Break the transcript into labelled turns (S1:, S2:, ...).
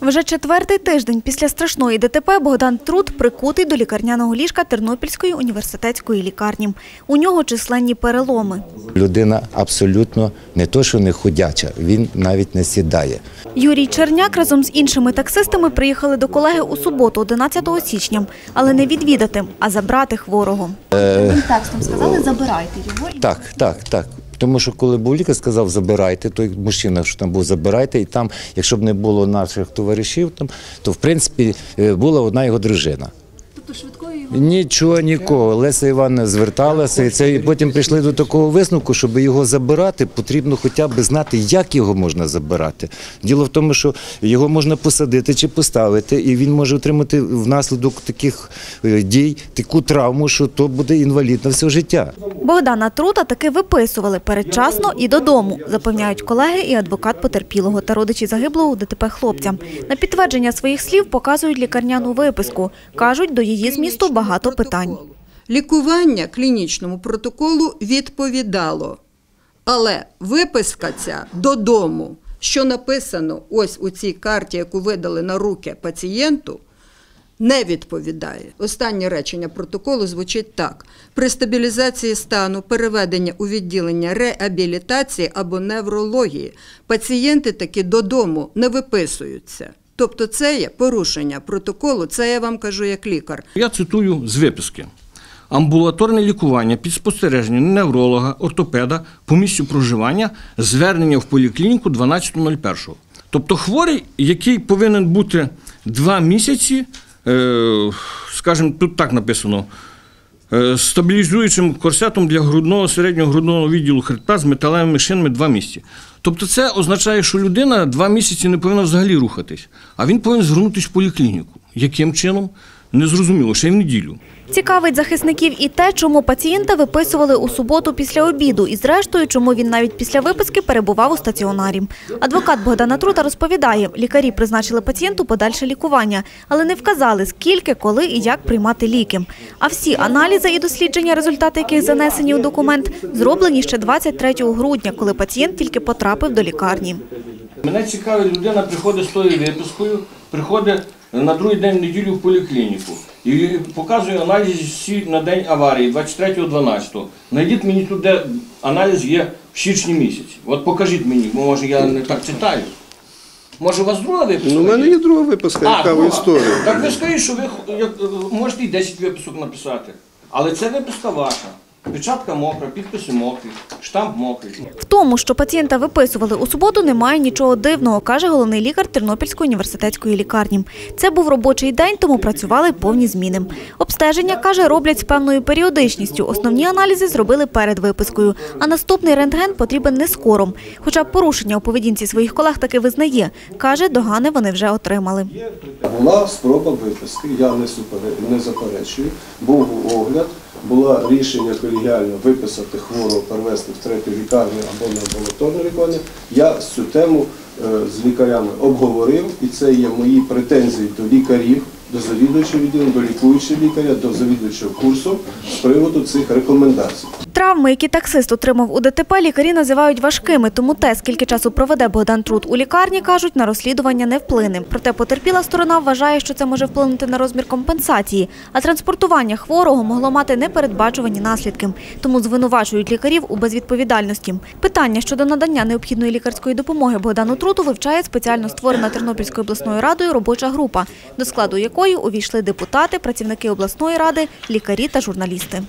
S1: Вже четвертий тиждень після страшної ДТП Богдан Труд прикутий до лікарняного ліжка Тернопільської університетської лікарні. У нього численні переломи.
S2: Людина абсолютно не то, що не ходяча, він навіть не сідає.
S1: Юрій Черняк разом з іншими таксистами приїхали до колеги у суботу, 11 січня, але не відвідати, а забрати хворого. Він текстом сказали, забирайте його.
S2: Так, так, так. Тому що коли був лікар, сказав, забирайте, той мужчина, що там був, забирайте. І там, якщо б не було наших товаришів, там, то в принципі е, була одна його дружина.
S1: Тобто швидкою
S2: Нічого, нікого. Леся Івановна зверталася, і це і потім прийшли до такого висновку, щоб його забирати, потрібно хоча б знати, як його можна забирати. Діло в тому, що його можна посадити чи поставити, і він може отримати внаслідок таких е, дій таку травму, що то буде інвалід на все життя.
S1: Богдана Трута таки виписували передчасно і додому, запевняють колеги і адвокат потерпілого та родичі загиблого ДТП хлопця. На підтвердження своїх слів показують лікарняну виписку. Кажуть, до її змісту багато питань.
S3: Лікування клінічному протоколу відповідало. Але виписка ця додому, що написано ось у цій карті, яку видали на руки пацієнту, не відповідає. Останнє речення протоколу звучить так: при стабілізації стану переведення у відділення реабілітації або неврології пацієнти таки додому не виписуються. Тобто це є порушення протоколу, це я вам кажу як лікар.
S4: Я цитую з виписки. Амбулаторне лікування під спостереженням невролога, ортопеда по місцю проживання, звернення в поліклініку 12.01. Тобто хворий, який повинен бути два місяці, е, скажімо, тут так написано, стабілізуючим корсетом для грудного середнього грудного відділу хребта з металевими шинами два місяці. Тобто це означає, що людина два місяці не повинна взагалі рухатись, а він повинен звернутися в поліклініку. Яким чином? Незрозуміло, ще й в неділю.
S1: Цікавить захисників і те, чому пацієнта виписували у суботу після обіду, і зрештою, чому він навіть після виписки перебував у стаціонарі. Адвокат Богдана Трута розповідає, лікарі призначили пацієнту подальше лікування, але не вказали, скільки, коли і як приймати ліки. А всі аналізи і дослідження, результати яких занесені у документ, зроблені ще 23 грудня, коли пацієнт тільки потрапив до лікарні.
S4: Мене цікавить, людина приходить з тою випискою, приходить на другий день в неділю в поліклініку і показує аналіз всі на день аварії, 23.12. Найдіть мені тут, де аналіз є в січні місяці. От покажіть мені, бо може я не так читаю. Може, у вас друга виписка?
S5: Ну, у мене є друга виписка, яка в історії.
S4: Так ви скажіть, що ви як, можете і 10 виписок написати. Але це виписка ваша. Печатка мокра, підписи мокрі, штамп мокрий.
S1: В тому, що пацієнта виписували у суботу, немає нічого дивного, каже головний лікар Тернопільської університетської лікарні. Це був робочий день, тому працювали повні зміни. Обстеження, каже, роблять з певною періодичністю. Основні аналізи зробили перед випискою, а наступний рентген потрібен не скоро. Хоча порушення у поведінці своїх колег таки визнає. Каже, догани вони вже отримали.
S5: Була спроба виписки, я не, супере- не заперечую. Був огляд, було рішення колегіально виписати хворого, перевести в третю лікарню або на амбулаторне лікування. Я цю тему е, з лікарями обговорив, і це є мої претензії до лікарів, до завідувачів відділу, до лікуючого лікаря, до завідувачого курсу з приводу цих рекомендацій.
S1: Травми, які таксист отримав у ДТП, лікарі називають важкими, тому те, скільки часу проведе Богдан Труд у лікарні, кажуть, на розслідування не вплине. Проте потерпіла сторона вважає, що це може вплинути на розмір компенсації, а транспортування хворого могло мати непередбачувані наслідки. Тому звинувачують лікарів у безвідповідальності. Питання щодо надання необхідної лікарської допомоги Богдану Труту вивчає спеціально створена Тернопільською обласною радою робоча група, до складу якої увійшли депутати, працівники обласної ради, лікарі та журналісти.